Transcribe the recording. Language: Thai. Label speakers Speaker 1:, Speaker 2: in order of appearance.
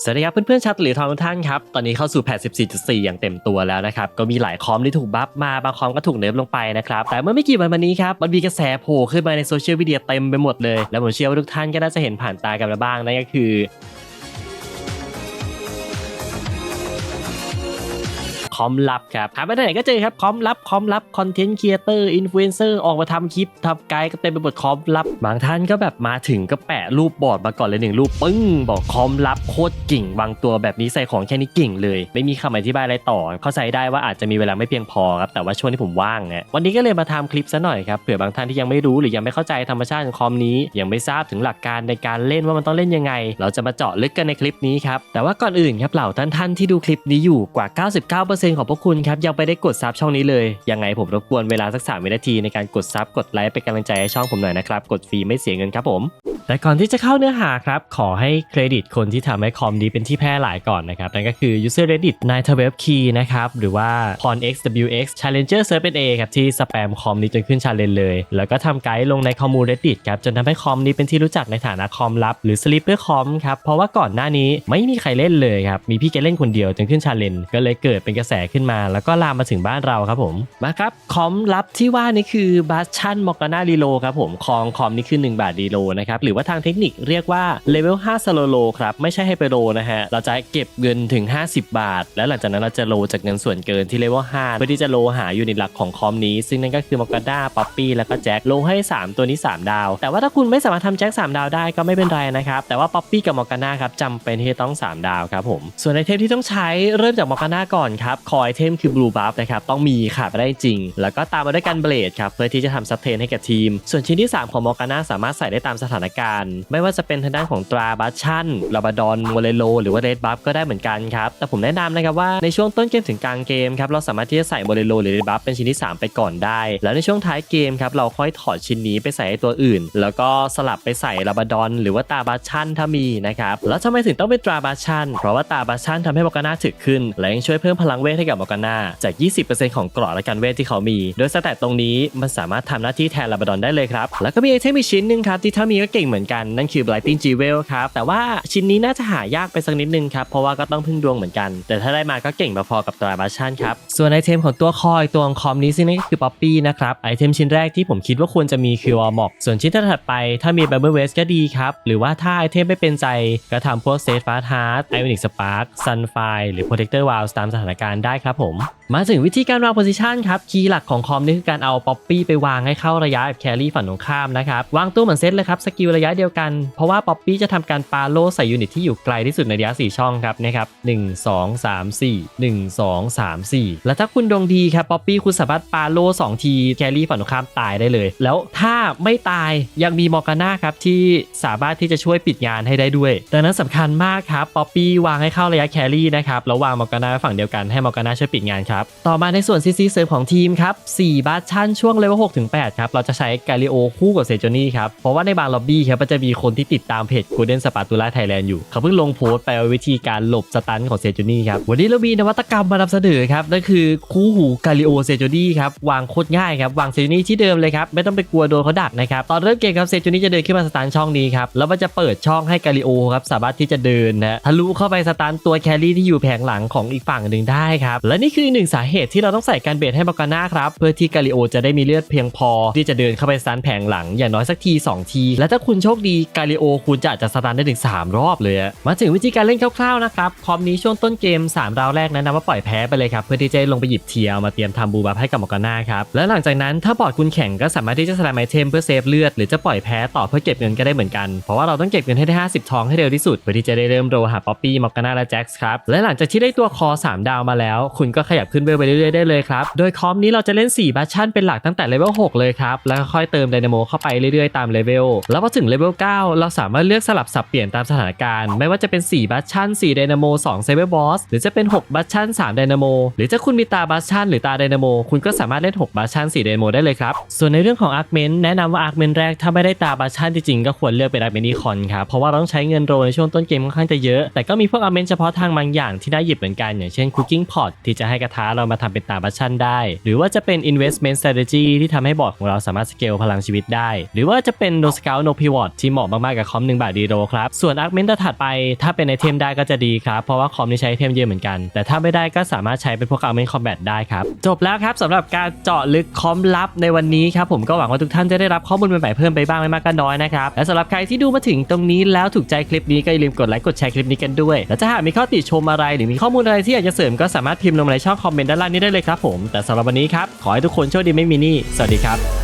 Speaker 1: สวัสดีครับเพื่อนๆชาวตะหลิวทองทุกท่านครับ ตอนนี้เข้าสู่แพท14.4 อย่างเต็มตัวแล้วนะครับ ก็มีหลายคอมที่ถูกบัฟมาบางคอมก็ถูกเนิร์ฟลงไปนะครับ แต่เมื่อไม่กี่วันมานี้ครับ มันมีกระแสโผล่ขึ้นมาในโซเชียลมีเดียเต็มไปหมดเลย แล้วผมเชื่อว่าทุกท่านก็น่าจะเห็นผ่านตากันมาบ้างนั่นก็คือ คอมลับครับหาไปไหนก็เจอครับคอมลับคอมลับคอนเทนต์ครีเอเตอร์อินฟลูเอนเซอร์ออกมาทำคลิปทำไกด์ก็เต็มไปหมดคอมลับบางท่านก็แบบมาถึงก็แปะรูปบอร์ดมาก่อนเลยหนึ่งรูปปึ้ง บอกคอมลับโคตรกิ่งบางตัวแบบนี้ใส่ของแค่นี้กิ่งเลย ไม่มีคำอธิบายอะไรต่อ เข้าใจได้ว่าอาจจะมีเวลาไม่เพียงพอครับแต่ว่าช่วงที่ผมว่างเนี่ยวันนี้ก็เลยมาทำคลิปซะหน่อยครับเผื่อบางท่านที่ยังไม่รู้หรือยังไม่เข้าใจธรรมชาติของคอมนี้ ยังไม่ทราบถึงหลักการในการเล่นว่ามันต้องเล่นยังไง เราจะมาเจาะลึกกันในคลิปนี้ครับแต่ว่าก่อนอื่นครับเหล่าท่านท่านๆที่ดูคลิปนี้อยู่กว่า 99%ของพวกคุณครับยังไปได้กดซับช่องนี้เลย ยังไงผมรบกวนเวลาสัก 3 วินาทีในการกดซับกดไลค์เป็นกำลังใจให้ช่องผมหน่อยนะครับ กดฟรีไม่เสียเงินครับผมแต่ก่อนที่จะเข้าเนื้อหาครับ ขอให้เครดิตคนที่ทำให้คอมนี้เป็นที่แพร่หลายก่อนนะครับ นั่นก็คือ user reddit 9 12 key นะครับ หรือว่า pon xwx challenger server a ครับ ที่สแปมคอมนี้จนขึ้นชาเลนเลย แล้วก็ทำไกด์ลงในคอมมู reddit ครับ จนทำให้คอมนี้เป็นที่รู้จักในฐานะคอมลับ หรือ sleeper com ครับ เพราะว่าก่อนหน้านี้ไม่มีใครเล่นเลยครับ มีพี่แกเล่นคนเดียวจนขึ้นชาเลนก็เลยเกิดเป็นกระแสขึ้นมา แล้วก็ลามมาถึงบ้านเราครับผมมาครับคอมลับที่ว่านี่คือบัสชั่นมอกานารีโลครับผมคองคอมนี่คือ 1 บาทรีโลนะครับหรือว่าทางเทคนิคเรียกว่าเลเวล5สโลโลครับไม่ใช่ไฮเปโลนะฮะเราจะเก็บเงินถึง 50 บาท แล้วหลังจากนั้นเราจะโลจากเงินส่วนเกินที่เลเวล5เพื่อที่จะโลหายูนิตหลักของคอมนี้ ซึ่งนั่นก็คือมอกาด้าป๊อปปี้แล้วก็แจ็คโลให้ 3 ตัวนี้ 3 ดาว แต่ว่าถ้าคุณไม่สามารถทำแจ็ค3 ดาวได้ก็ไม่เป็นไรนะครับแต่ว่าป๊อปปี้กับมอกาด้าครับจำเป็นที่จะต้อง 3 ดาวครับผมส่วนไอเทมที่ต้องใช้เริ่มจากมอกาด้าก่อนครับคอไอเทมคือบลูบัฟนะครับต้องมีขาดไม่ได้จริง แล้วก็ตามมาด้วยกันเบลดครับเพื่อที่จะทำซับเทนให้กับทีม ส่วนชิ้นที่ 3 ของมอร์กาน่าสามารถใส่ได้ตามสถานการณ์ ไม่ว่าจะเป็นทางด้านของตราบัชชั่นลาบาดอนโมเลโลหรือว่าเรดบัฟก็ได้เหมือนกันครับแต่ผมแนะนำนะครับว่าในช่วงต้นเกมถึงกลางเกมครับเราสามารถที่จะใส่โมเลโลหรือเรดบัฟเป็นชิ้นที่ 3 ไปก่อนได้ แล้วในช่วงท้ายเกมครับเราค่อยถอดชิ้นนี้ไปใส่ให้ตัวอื่น แล้วก็สลับไปใส่ลาบาดอน หรือว่าตาบัชชั่นถ้ามีนะครับแล้วทำไมถึงต้องเป็นตราบัชชั่นเพราะว่าตาบัชชั่นทำให้มอร์กาน่าถึกขึ้นและยังช่วยเพิ่มพลังเวทให้กับมอร์กาน่าจาก 20%ของกราะและการเวทที่เขามี โดยสแตทตรงนี้มันสามารถทำหน้าที่แทนลาบดอนได้เลยครับ แล้วก็มีไอเทมอีกชิ้นหนึ่งครับที่ถ้ามีก็เก่งเหมือนกันนั่นคือ Blighting Jewel ครับ แต่ว่าชิ้นนี้น่าจะหายากไปสักนิดนึงครับ เพราะว่าก็ต้องพึ่งดวงเหมือนกัน แต่ถ้าได้มาก็เก่งพอๆกับตราบัชชันครับ ส่วนไอเทมของตัวคอยตัวองคอมนี้ซึ่งนั่นก็คือป๊อปปี้นะครับไอเทมชิ้นแรกที่ผมคิดว่าควรจะมีคือวอลม็อกส่วนชิ้นถัดไป ถ้ามี b บ b l e w a s t ก็ดีครับหรือว่าถ้าไอเทมไม่เป็นใจก็ทำพวกเซฟฟาร์ฮาร์ดไอออนิกสปาร์คซันไฟหรือ Protector w a l ตามสถานการณ์ได้ครับผม มาถึงวิธีการวางโพซิชันครับ คีย์หลักของคอมนี่คือการเอาป๊อปปี้ไปวางให้เข้าระยะแครี่ฝั่งตรงข้ามนะครับ วางตู้เหมือนเซตเลยครับ สกิลระยะเดียวกัน เพราะว่าป๊อปปี้จะทำการปาโลใส่ยูนิตที่อยู่ไกลที่สุดในระยะ 4 ช่องครับนะครับ1 2 3 4 1 2 3 4แล้วถ้าคุณดวงดีครับป๊อปปี้คุณสามารถปาโล2ทีแครี่ฝั่งตรงข้ามตายได้เลย แล้วถ้าไม่ตายยังมีมอร์กาน่าครับที่สามารถที่จะช่วยปิดงานให้ได้ด้วย ดังนั้นสำคัญมากครับป๊อปปี้วางให้เข้าระยะแครี่นะครับแล้ววางมอร์กาน่าฝั่งเดียวกันให้มอรกาน่าช่วยปิดงานครับ ต่อมาในส่วนซีซีเสริมของทีมครับ4บัตชั่นช่วงเลเวล6ถึง8ครับ เราจะใช้กาลิโอคู่กับเซโจนี่ครับ เพราะว่าในบางล็อบบี้ครับมันจะมีคนที่ติดตามเพจ Golden Spatula Thailand อยู่ เขาเพิ่งลงโพสต์ไปวิธีการหลบสตันของเซโจนี่ครับ วันนี้เรามีนวัตกรรมมานำเสนอครับนั่นคือคู่หูกาลิโอเซโจนี่ครับวางโคตรง่ายครับวางเซโจนี่ที่เดิมเลยครับไม่ต้องไปกลัวโดนเขาดักนะครับตอนเริ่มเกมครับเซโจนี่จะเดินขึ้นมาสตันช่องนี้ครับแล้วมันจะเปิดช่องให้กาลิโอครับสามารถที่จะเดินนะทะลุเข้าไปสตันตัวแครี่ที่อยู่แผงหลังของอีกฝั่งหนึ่งได้ครับ และนี่คือหนึ่งสาเหตุที่เราต้องใส่การเบรให้มอร์กาน่าครับ เพื่อที่กาลิโอจะได้มีเลือดเพียงพอ ที่จะเดินเข้าไปสตันแผงหลังอย่างน้อยสักที 2 ที และถ้าคุณโชคดีกาลิโอคุณจะอาจจะสตันได้ถึง 3 รอบเลย มาถึงวิธีการเล่นคร่าวๆนะครับคอมนี้ช่วงต้นเกม 3 ราวแรกนะนำว่าปล่อยแพ้ไปเลยครับเพื่อที่จะลงไปหยิบเทียวมาเตรียมทำบูบัฟให้กับมอกาน่าครับและหลังจากนั้นถ้าบอร์ดคุณแข่งก็สามารถที่จะสลายไอเทมเพื่อเซฟเลือดหรือจะปล่อยแพ้ต่อเพื่อเก็บเงินก็ได้เหมือนกันเพราะว่าเราต้องเก็บเงินให้ได้ 50 ทองให้เร็วที่สุดเพื่อที่จะได้เริ่มโรหาป๊อปปี้มอกาน่าและแจ็คครับและหลังจากที่ได้ตัวคอ 3 ดาวมาแล้วคุณก็ขยับขึ้นเวลไปเรื่อยๆได้เลยครับ โดยคอมนี้เราจะเล่น4บัชชั่นเป็นหลักตั้งแต่เลเวล6เลยครับ แล้วค่อยเติมไดนาโมเข้าไปเรื่อยๆตามเลเวล แล้วพอถึงเลเวล9เราสามารถเลือกสลับสับเปลี่ยนตามสถานการณ์ ไม่ว่าจะเป็น 4บัชชั่น4ไดนาโม2เซเวอร์บอสหรือจะเป็น 6บัชชั่น3ไดนาโมหรือถ้าคุณมีตาบัชชั่นหรือตาไดนาโมคุณก็สามารถเล่น 6บัชชั่น4ไดนาโมได้เลยครับ ส่วนในเรื่องของอาร์คเมนแนะนำว่าอาร์คเมนแรกถ้าไม่ได้ตาบัชชั่นจริงๆก็ควรเลือกเป็นอาร์คเมนอีคอนครับ เพราะว่าเราต้องใช้เงินโรในช่วงต้นเกมค่อนข้างจะเยอะ แต่ก็มีพวกอาร์คเมนเฉพาะทางบางอย่างที่ได้หยิบเหมือนกันอย่างเช่น Cooking Port ที่จะให้กระทะเรามาทำเป็นตามบัชชั่นได้ หรือว่าจะเป็น investment strategy ที่ทำให้บอร์ดของเราสามารถสเกลพลังชีวิตได้ หรือว่าจะเป็น no scout no pivot ที่เหมาะมาก ๆ กับคอม1บาทดีโรครับ ส่วน argument ถัดไป ถ้าเป็นไอเทมได้ก็จะดีครับ เพราะว่าคอมนี่ใช้ไอเทมเยอะเหมือนกัน แต่ถ้าไม่ได้ก็สามารถใช้เป็นพวก argument combat ได้ครับจบแล้วครับสำหรับการเจาะลึกคอมลับในวันนี้ครับผมก็หวังว่าทุกท่านจะได้รับข้อมูลใหม่ๆเพิ่มไปบ้างไม่มากก็น้อยนะครับและสำหรับใครที่ดูมาถึงตรงนี้แล้วถูกใจคลิปนี้ก็อย่าลืมกดไลค์กดแชร์คลิปนี้กันด้วย และถ้าหากมีข้อติชมอะไรหรือมีข้อมูลอะไรที่อยากจะเสริมก็สามารถพิมพ์ลงมาในช่องคอมเมนต์ด้านล่างนี้ได้เลยครับผม แต่สำหรับวันนี้ครับ ขอให้ทุกคนโชคดีไม่มีหนี้ สวัสดีครับ